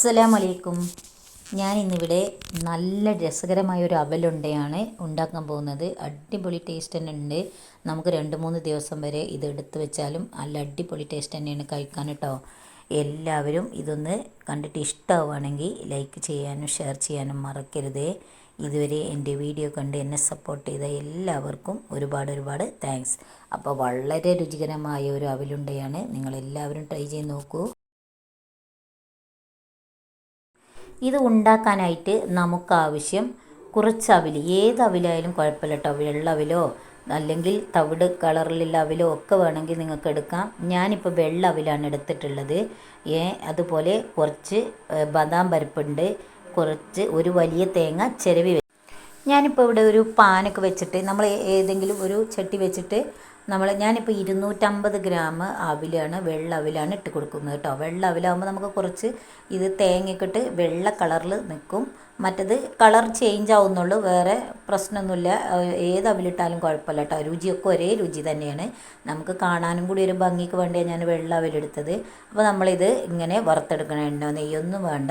അസ്സലാമു അലൈക്കും ഞാൻ ഇന്നിവിടെ നല്ല രസകരമായ ഒരു അവലുണ്ടയാണ് ഉണ്ടാക്കാൻ പോകുന്നത്. അടിപൊളി ടേസ്റ്റ് തന്നെ ഉണ്ട്. നമുക്ക് രണ്ട് മൂന്ന് ദിവസം വരെ ഇത് എടുത്തു വെച്ചാലും നല്ല അടിപൊളി ടേസ്റ്റ് തന്നെയാണ് കഴിക്കാൻ കേട്ടോ. എല്ലാവരും ഇതൊന്ന് കണ്ടിട്ട് ഇഷ്ടമാവുകയാണെങ്കിൽ ലൈക്ക് ചെയ്യാനും ഷെയർ ചെയ്യാനും മറക്കരുത്. ഇതുവരെ എന്റെ വീഡിയോ കണ്ട് എന്നെ സപ്പോർട്ട് ചെയ്ത എല്ലാവർക്കും ഒരുപാട് ഒരുപാട് താങ്ക്സ് അപ്പോൾ വളരെ രുചികരമായ ഒരു അവലുണ്ടയാണ്. നിങ്ങളെല്ലാവരും ട്രൈ ചെയ്ത് നോക്കൂ. ഇത് ഉണ്ടാക്കാനായിട്ട് നമുക്കാവശ്യം കുറച്ച് അവിൽ ഏത് അവിലായാലും കുഴപ്പമില്ല കേട്ടോ വെള്ള അവിലോ അല്ലെങ്കിൽ തവിട് കളറിലുള്ള അവിലോ ഒക്കെ വേണമെങ്കിൽ നിങ്ങൾക്ക് എടുക്കാം. ഞാനിപ്പോൾ വെള്ള അവിലാണ് എടുത്തിട്ടുള്ളത്. ഏ അതുപോലെ കുറച്ച് ബദാം പരിപ്പുണ്ട് കുറച്ച് ഒരു വലിയ തേങ്ങ ചിരവി ഞാനിപ്പോൾ ഇവിടെ ഒരു പാനൊക്കെ വെച്ചിട്ട് നമ്മൾ ഏതെങ്കിലും ഒരു ചട്ടി വെച്ചിട്ട് നമ്മൾ ഞാനിപ്പോൾ ഇരുന്നൂറ്റമ്പത് ഗ്രാം അവിലാണ് വെള്ള അവിലാണ് ഇട്ട് കൊടുക്കുന്നത് കേട്ടോ. വെള്ള അവിലാകുമ്പോൾ നമുക്ക് കുറച്ച് ഇത് തേങ്ങയൊക്കെ ഇട്ട് വെള്ള കളറിൽ നിൽക്കും മറ്റത് കളർ ചേഞ്ച് ആവുന്നുള്ളൂ വേറെ പ്രശ്നമൊന്നുമില്ല. ഏത് അവിലിട്ടാലും കുഴപ്പമില്ല കേട്ടോ. രുചിയൊക്കെ ഒരേ രുചി തന്നെയാണ്. നമുക്ക് കാണാനും കൂടി ഒരു ഭംഗിക്ക് വേണ്ടിയാണ് ഞാൻ വെള്ള അവിലെടുത്തത്. അപ്പോൾ നമ്മളിത് ഇങ്ങനെ വറുത്തെടുക്കണം എണ്ണ നെയ്യൊന്നും വേണ്ട.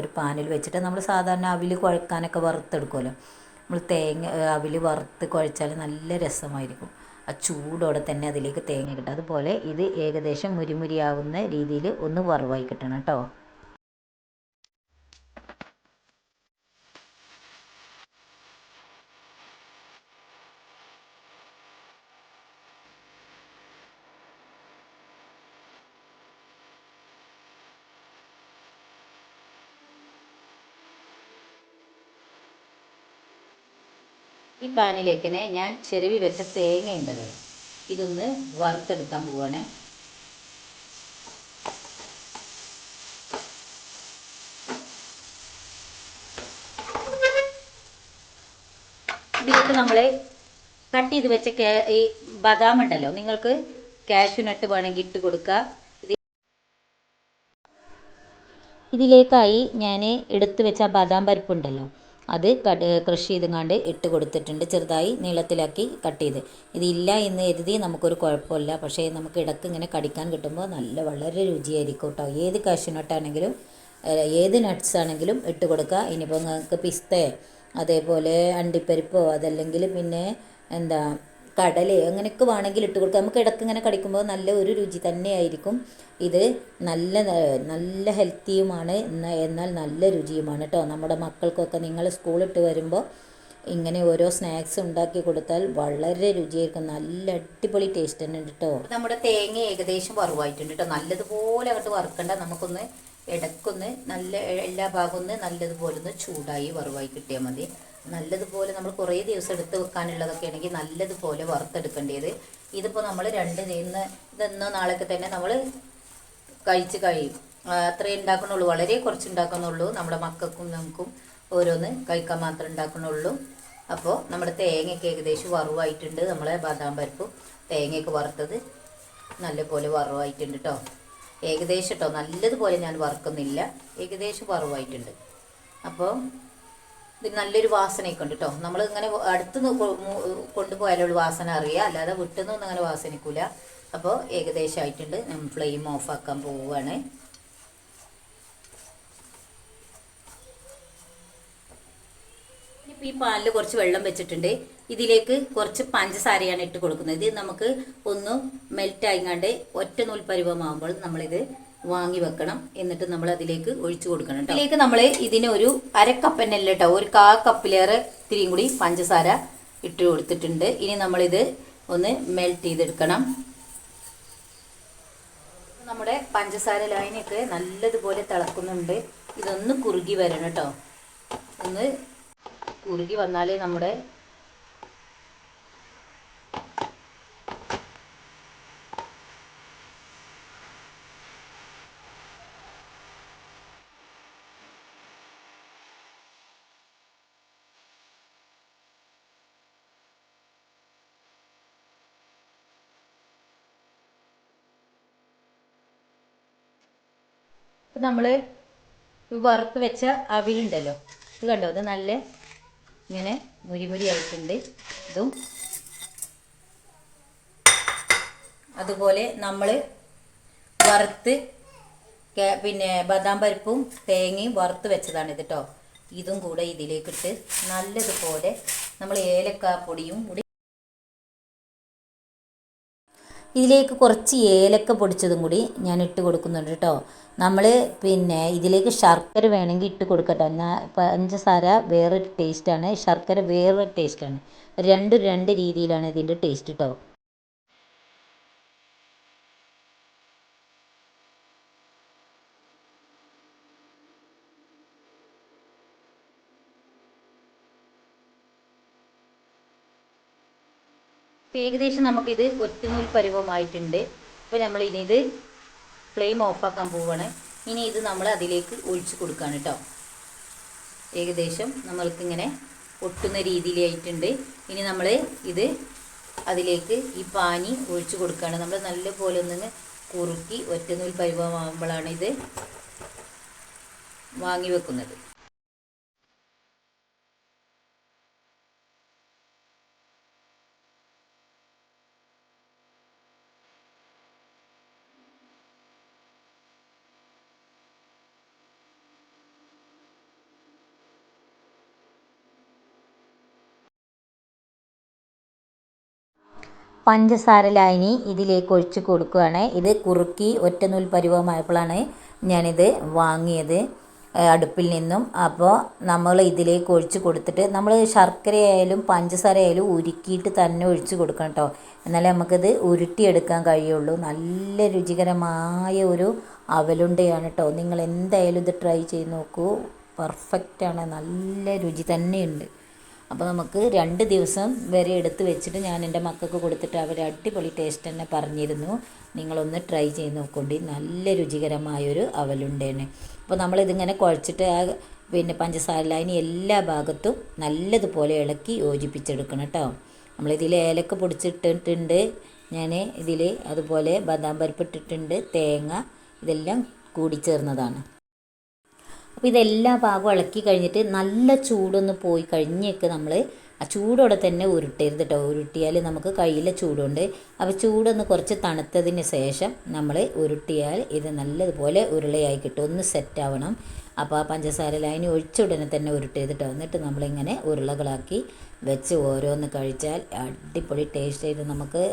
ഒരു പാനിൽ വെച്ചിട്ട് നമ്മൾ സാധാരണ അവിൽ കുഴക്കാനൊക്കെ വറുത്തെടുക്കുമല്ലോ. നമ്മൾ തേങ്ങ അവിൽ വറുത്ത് കുഴച്ചാൽ നല്ല രസമായിരിക്കും. ആ ചൂടോടെ തന്നെ അതിലേക്ക് തേങ്ങ കിട്ടും അതുപോലെ ഇത് ഏകദേശം മുരിമുരിയാവുന്ന രീതിയിൽ ഒന്ന് വറവായി കിട്ടണം കേട്ടോ. ഈ പാനിലേക്ക് ഞാൻ ചെരുവി വെച്ച തേങ്ങ ഉണ്ടല്ലോ. ഇതൊന്ന് വറുത്തെടുക്കാൻ പോവാണ്. ഇതിലേക്ക് നമ്മൾ കട്ട് ചെയ്ത് വെച്ച ഈ ബദാം ഉണ്ടല്ലോ. നിങ്ങൾക്ക് കാഷ്യൂനട്ട് വേണമെങ്കിൽ ഇട്ട് കൊടുക്കുക ഇതിലേക്കായി ഞാൻ എടുത്തു വെച്ച ബദാം പരിപ്പുണ്ടല്ലോ. അത് ക്രഷ് ചെയ്തെങ്ങാണ്ട് ഇട്ട് കൊടുത്തിട്ടുണ്ട്. ചെറുതായി നീളത്തിലാക്കി കട്ട് ചെയ്ത്. ഇതില്ല എന്ന് കരുതി നമുക്കൊരു കുഴപ്പമില്ല. പക്ഷേ നമുക്ക് ഇടയ്ക്ക് ഇങ്ങനെ കടിക്കാൻ കിട്ടുമ്പോൾ നല്ല വളരെ രുചിയായിരിക്കും കേട്ടോ. ഏത് കാഷ്യൂനട്ടാണെങ്കിലും ഏത് നട്ട്സ് ആണെങ്കിലും ഇട്ട് കൊടുക്കുക. ഇനിയിപ്പോൾ നിങ്ങൾക്ക് പിസ്തയോ അതേപോലെ അണ്ടിപ്പരിപ്പോ അതല്ലെങ്കിൽ പിന്നെ എന്താ കടലയോ അങ്ങനെയൊക്കെ വേണമെങ്കിൽ ഇട്ട് കൊടുക്കുക നമുക്ക് ഇടയ്ക്ക് ഇങ്ങനെ കടിക്കുമ്പോൾ നല്ല ഒരു രുചി തന്നെയായിരിക്കും. ഇത് നല്ല നല്ല ഹെൽത്തിയുമാണ്. എന്നാൽ നല്ല രുചിയുമാണ് കേട്ടോ നമ്മുടെ മക്കൾക്കൊക്കെ നിങ്ങൾ സ്കൂളിട്ട് വരുമ്പോൾ ഇങ്ങനെ ഓരോ സ്നാക്സ് ഉണ്ടാക്കി കൊടുത്താൽ വളരെ രുചിയായിരിക്കും. നല്ല അടിപൊളി ടേസ്റ്റ് തന്നെ ഉണ്ട് കേട്ടോ നമ്മുടെ തേങ്ങ ഏകദേശം വറുവായിട്ടുണ്ട് കേട്ടോ നല്ലതുപോലെ അങ്ങോട്ട് വറുക്കണ്ട. നമുക്കൊന്ന് ഇടക്കൊന്ന് നല്ല എല്ലാ ഭാഗമൊന്ന് നല്ലതുപോലെ ഒന്ന് ചൂടായി വറുവായി കിട്ടിയാൽ മതി. നല്ലതുപോലെ നമ്മൾ കുറേ ദിവസം എടുത്ത് വെക്കാനുള്ളതൊക്കെ ആണെങ്കിൽ നല്ലതുപോലെ വറുത്തെടുക്കേണ്ടത്. ഇതിപ്പോൾ നമ്മൾ രണ്ട് ഇന്ന് ഇതെന്നോ നാളൊക്കെ തന്നെ നമ്മൾ കഴിച്ച് കഴിയും. അത്രേ ഉണ്ടാക്കണുള്ളൂ. വളരെ കുറച്ച് ഉണ്ടാക്കുന്നുള്ളൂ നമ്മുടെ മക്കൾക്കും നമുക്കും ഓരോന്ന് കഴിക്കാൻ മാത്രമേ ഉണ്ടാക്കണുള്ളൂ. അപ്പോൾ നമ്മുടെ തേങ്ങയൊക്കെ ഏകദേശം വറുവായിട്ടുണ്ട്. നമ്മളെ ബദാം പരിപ്പും തേങ്ങയൊക്കെ വറുത്തത് നല്ലപോലെ വറുവായിട്ടുണ്ട് കേട്ടോ ഏകദേശം കേട്ടോ നല്ലതുപോലെ ഞാൻ വറുക്കുന്നില്ല. ഏകദേശം വറുവായിട്ടുണ്ട്. അപ്പോൾ ഇത് നല്ലൊരു വാസനയൊക്കെ ഉണ്ട് കേട്ടോ നമ്മൾ ഇങ്ങനെ മു- കൊണ്ടുപോയാലുള്ള വാസന അറിയാം അല്ലാതെ വിട്ടുനിന്നൊന്നും അങ്ങനെ വാസനിക്കൂല. അപ്പോൾ ഏകദേശം ആയിട്ടുണ്ട് ഞാൻ ഫ്ലെയിം ഓഫ് ആക്കാൻ പോവുകയാണ്. ഇനിയിപ്പോൾ ഈ പാലിൽ കുറച്ച് വെള്ളം വെച്ചിട്ടുണ്ട്. ഇതിലേക്ക് കുറച്ച് പഞ്ചസാരയാണ് ഇട്ട് കൊടുക്കുന്നത്. ഇത് നമുക്ക് ഒന്ന് മെൽറ്റ് ആയിങ്ങാണ്ട് ഒറ്റ നൂൽ പരുവമാകുമ്പോൾ നമ്മളിത് വാങ്ങി വെക്കണം. എന്നിട്ട് നമ്മൾ അതിലേക്ക് ഒഴിച്ചു കൊടുക്കണം. ഇതിലേക്ക് നമ്മൾ ഇതിന് ഒരു അരക്കപ്പന്നല്ല കേട്ടോ ഒരു കാ കപ്പിലേറെ ഇത്തിരിയും കൂടി പഞ്ചസാര ഇട്ട് കൊടുത്തിട്ടുണ്ട്. ഇനി നമ്മളിത് ഒന്ന് മെൽറ്റ് ചെയ്തെടുക്കണം. നമ്മുടെ പഞ്ചസാര ലൈനൊക്കെ നല്ലതുപോലെ തിളക്കുന്നുണ്ട്. ഇതൊന്ന് കുറുകി വരണം കേട്ടോ. ഒന്ന് കുറുകി വന്നാലേ നമ്മുടെ ഇപ്പം നമ്മൾ വറുത്ത് വെച്ച അവിലുണ്ടല്ലോ ഇത് കണ്ടോ? ഇത് നല്ല ഇങ്ങനെ മുരിമുരി ആയിട്ടുണ്ട് ഇതും അതുപോലെ നമ്മൾ വറുത്ത് പിന്നെ ബദാം പരിപ്പും തേങ്ങയും വറുത്ത് വെച്ചതാണ് ഇത് കേട്ടോ ഇതും കൂടെ ഇതിലേക്കിട്ട് നല്ലതുപോലെ നമ്മൾ ഏലക്കാപ്പൊടിയും കൂടി ഇതിലേക്ക് കുറച്ച് ഏലക്ക പൊടിച്ചതും കൂടി ഞാൻ ഇട്ട് കൊടുക്കുന്നുണ്ട് കേട്ടോ. നമ്മൾ പിന്നെ ഇതിലേക്ക് ശർക്കര വേണമെങ്കിൽ ഇട്ട് കൊടുക്കട്ടോ. ഞാൻ പഞ്ചസാര വേറൊരു ടേസ്റ്റാണ് ശർക്കര വേറൊരു ടേസ്റ്റാണ് രണ്ടും രണ്ട് രീതിയിലാണ് ഇതിന്റെ ടേസ്റ്റ് കേട്ടോ ഇപ്പം ഏകദേശം നമുക്കിത് ഒറ്റനൂൽ പരുവമായിട്ടുണ്ട്. ഇപ്പോൾ നമ്മൾ ഇനി ഇത് ഫ്ലെയിം ഓഫാക്കാൻ പോവുകയാണ് ഇനി ഇത് നമ്മൾ അതിലേക്ക് ഒഴിച്ച് കൊടുക്കുകയാണ് കേട്ടോ ഏകദേശം നമ്മൾക്കിങ്ങനെ ഒട്ടുന്ന രീതിയിലായിട്ടുണ്ട്. ഇനി നമ്മൾ ഇത് അതിലേക്ക് ഈ പാനി ഒഴിച്ച് കൊടുക്കുകയാണ് നമ്മൾ നല്ലപോലെ ഒന്ന് കുറുക്കി ഒറ്റനൂൽ പരുവമാകുമ്പോഴാണ് ഇത് വാങ്ങി വെക്കുന്നത്. പഞ്ചസാര ലായനി ഇതിലേക്ക് ഒഴിച്ച് കൊടുക്കുകയാണ്. ഇത് കുറുക്കി ഒറ്റനൂൽ പരുവമായപ്പോഴാണ് ഞാനിത് വാങ്ങിയത് അടുപ്പിൽ നിന്നും. അപ്പോൾ നമ്മൾ ഇതിലേക്ക് ഒഴിച്ച് കൊടുത്തിട്ട് നമ്മൾ ശർക്കര ആയാലും പഞ്ചസാര ആയാലും ഉരുക്കിയിട്ട് തന്നെ ഒഴിച്ച് കൊടുക്കണം കേട്ടോ. എന്നാലേ നമുക്കിത് ഉരുട്ടിയെടുക്കാൻ കഴിയുള്ളൂ. നല്ല രുചികരമായ ഒരു അവലുണ്ടയാണ് കേട്ടോ. നിങ്ങൾ എന്തായാലും ഇത് ട്രൈ ചെയ്ത് നോക്കൂ. പെർഫെക്റ്റാണ്. നല്ല രുചി തന്നെയുണ്ട്. അപ്പോൾ നമുക്ക് രണ്ട് ദിവസം വരെ എടുത്ത് വെച്ചിട്ട് ഞാൻ എന്റെ മക്കൾക്ക് കൊടുത്തിട്ട് അവർ അടിപൊളി ടേസ്റ്റ് തന്നെ പറഞ്ഞിരുന്നു. നിങ്ങളൊന്ന് ട്രൈ ചെയ്ത് നോക്കൊണ്ടി. നല്ല രുചികരമായൊരു അവലുണ്ടേനെ. അപ്പോൾ നമ്മളിതിങ്ങനെ കുഴച്ചിട്ട് ആ പിന്നെ പഞ്ചസാര ലൈനി എല്ലാ ഭാഗത്തും നല്ലതുപോലെ ഇളക്കി യോജിപ്പിച്ചെടുക്കണം കേട്ടോ. നമ്മളിതിൽ ഏലക്ക പൊടിച്ചിട്ടിട്ടുണ്ട്. ഞാൻ ഇതിൽ അതുപോലെ ബദാം പരിപ്പ് ഇട്ടിട്ടുണ്ട്. തേങ്ങ ഇതെല്ലാം കൂടിച്ചേർന്നതാണ് അപ്പോൾ ഇതെല്ലാ ഭാഗവും ഇളക്കി കഴിഞ്ഞിട്ട് നല്ല ചൂടൊന്ന് പോയി കഴിഞ്ഞേക്ക് നമ്മൾ ആ ചൂടോടെ തന്നെ ഉരുട്ടരുത് കേട്ടോ ഉരുട്ടിയാൽ നമുക്ക് കയ്യിലെ ചൂടുണ്ട്. അപ്പോൾ ചൂടൊന്ന് കുറച്ച് തണുത്തതിന് ശേഷം നമ്മൾ ഉരുട്ടിയാൽ ഇത് നല്ലതുപോലെ ഉരുളയായി കിട്ടും. ഒന്ന് സെറ്റാവണം അപ്പോൾ ആ പഞ്ചസാര ലൈനി ഒഴിച്ച ഉടനെ തന്നെ ഉരുട്ടരുത് കേട്ടോ എന്നിട്ട് നമ്മളിങ്ങനെ ഉരുളകളാക്കി വെച്ച് ഓരോന്ന് കഴിച്ചാൽ അടിപൊളി ടേസ്റ്റ് ആയിട്ട് നമുക്ക്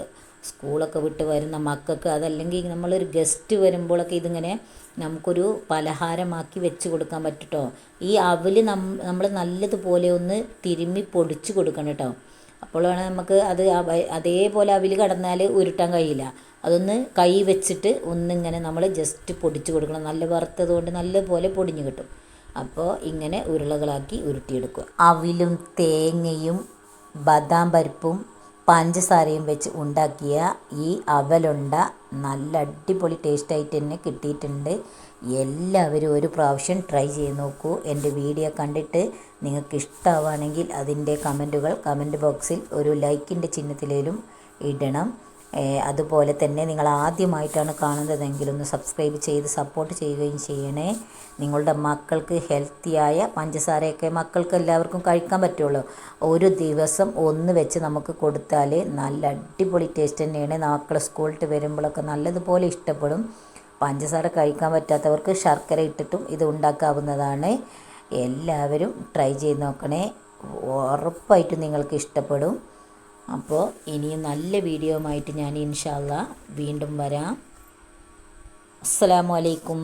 സ്കൂളൊക്കെ വിട്ട് വരുന്ന മക്കൾക്ക് അതല്ലെങ്കിൽ നമ്മളൊരു ഗസ്റ്റ് വരുമ്പോഴൊക്കെ ഇതിങ്ങനെ നമുക്കൊരു പലഹാരമാക്കി വെച്ച് കൊടുക്കാൻ പറ്റുട്ടോ. ഈ അവൽ നം നമ്മൾ നല്ലതുപോലെ ഒന്ന് തിരുമ്മി പൊടിച്ച് കൊടുക്കണം കേട്ടോ. അപ്പോഴാണ് നമുക്ക് അത് അതേപോലെ അവൽ കടന്നാൽ ഉരുട്ടാൻ കഴിയില്ല. അതൊന്ന് കൈ വെച്ചിട്ട് ഒന്നിങ്ങനെ നമ്മൾ ജസ്റ്റ് പൊടിച്ച് കൊടുക്കണം. നല്ല വറുത്തതുകൊണ്ട് നല്ലപോലെ പൊടിഞ്ഞ് കിട്ടും. അപ്പോൾ ഇങ്ങനെ ഉരുളകളാക്കി ഉരുട്ടിയെടുക്കുക. അവിലും തേങ്ങയും ബദാം പരിപ്പും പഞ്ചസാരയും വെച്ച് ഉണ്ടാക്കിയ ഈ അവലുണ്ട നല്ല അടിപൊളി ടേസ്റ്റായിട്ട് തന്നെ കിട്ടിയിട്ടുണ്ട്. എല്ലാവരും ഒരു പ്രാവശ്യം ട്രൈ ചെയ്ത് നോക്കൂ. എന്റെ വീഡിയോ കണ്ടിട്ട് നിങ്ങൾക്ക് ഇഷ്ടമാവുകയാണെങ്കിൽ അതിന്റെ കമന്റുകൾ കമന്റ് ബോക്സിൽ ഒരു ലൈക്കിന്റെ ചിഹ്നത്തിലേലും ഇടണം. അതുപോലെ തന്നെ നിങ്ങൾ ആദ്യമായിട്ടാണ് കാണുന്നതെങ്കിൽ ഒന്ന് സബ്സ്ക്രൈബ് ചെയ്ത് സപ്പോർട്ട് ചെയ്യുകയും ചെയ്യണേ. നിങ്ങളുടെ മക്കൾക്ക് ഹെൽത്തിയായ പഞ്ചസാരയൊക്കെ മക്കൾക്ക് എല്ലാവർക്കും കഴിക്കാൻ പറ്റുള്ളൂ. ഒരു ദിവസം ഒന്ന് വെച്ച് നമുക്ക് കൊടുത്താൽ നല്ല അടിപൊളി ടേസ്റ്റ് തന്നെയാണ്. മക്കൾ സ്കൂളിട്ട് വരുമ്പോഴൊക്കെ നല്ലതുപോലെ ഇഷ്ടപ്പെടും. പഞ്ചസാര കഴിക്കാൻ പറ്റാത്തവർക്ക് ശർക്കര ഇട്ടിട്ടും ഇത് ഉണ്ടാക്കാവുന്നതാണ്. എല്ലാവരും ട്രൈ ചെയ്ത് നോക്കണേ. ഉറപ്പായിട്ടും നിങ്ങൾക്ക് ഇഷ്ടപ്പെടും. അപ്പോൾ ഇനിയും നല്ല വീഡിയോയുമായിട്ട് ഞാൻ ഇൻഷാല്ല വീണ്ടും വരാം. അസ്സലാമു അലൈക്കും.